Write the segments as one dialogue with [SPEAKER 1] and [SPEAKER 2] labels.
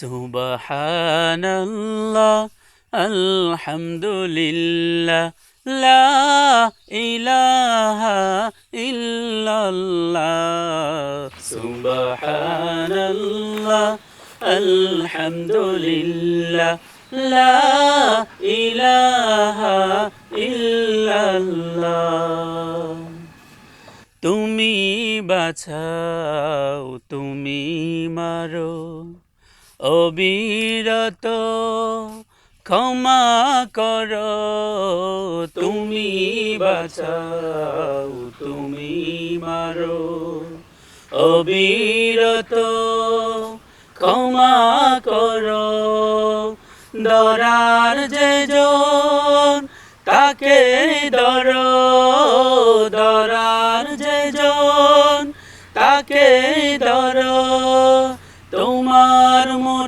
[SPEAKER 1] সুবহানাল্লাহ আলহামদুলিল্লাহ লা ইলাহা ইল্লাল্লাহ। সুবহানাল্লাহ আলহামদুলিল্লাহ লা ইলাহা ইল্লাল্লাহ। তুমি বাছাও তুমি মারো। অবিরত ক্ষমা কর, তুমি বাছাও তুমি মারো। অবিরত ক্ষমা কর, দরার যে জন তাকে দর দরার যে জন তাকে দর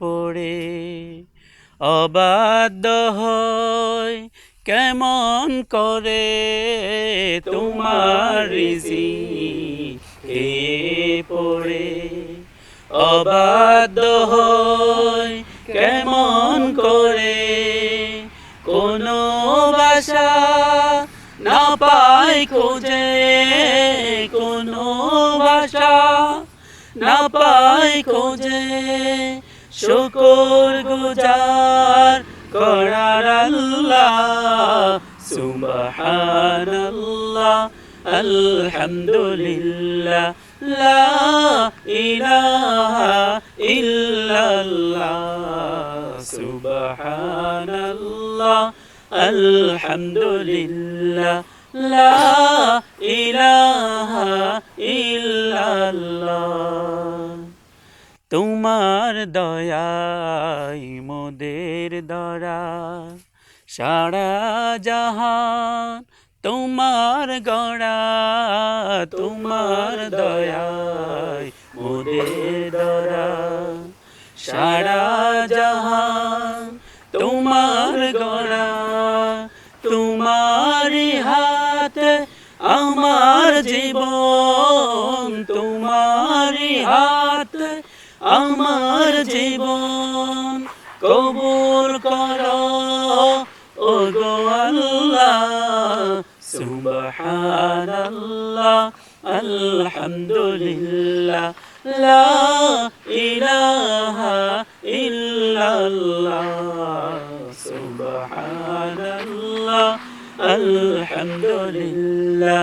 [SPEAKER 1] পড়ে, অবাধ্য হয় কেমন করে তোমার রিজিকে পড়ে, অবাধ্য হয় কেমন করে কোনো বাসা না পাই খোঁজে, কোনো ভাষা না পাই খোঁজে, শুকর গুজার করার আল্লাহ, সুবহানাল্লাহ, আলহামদুলিল্লাহ, লা ইলাহা ইল্লাল্লাহ, সুবহানাল্লাহ, আলহামদুলিল্লাহ, লা ইলাহা ইল্লাল্লাহ তোমার দয়াই মোদের দরা সারা জাহান তোমার গড়া। তোমার দয়াই মোদের দরা সারা জাহান তোমার গড়া। তোমার হাত আমার জীবন। তোমারি হাতে আমার জীবন কবুল কর। ও গো আল্লাহ সুবহানাল্লাহ আলহামদুলিল্লাহ লা ইলাহা আলহামদুলিল্লাহ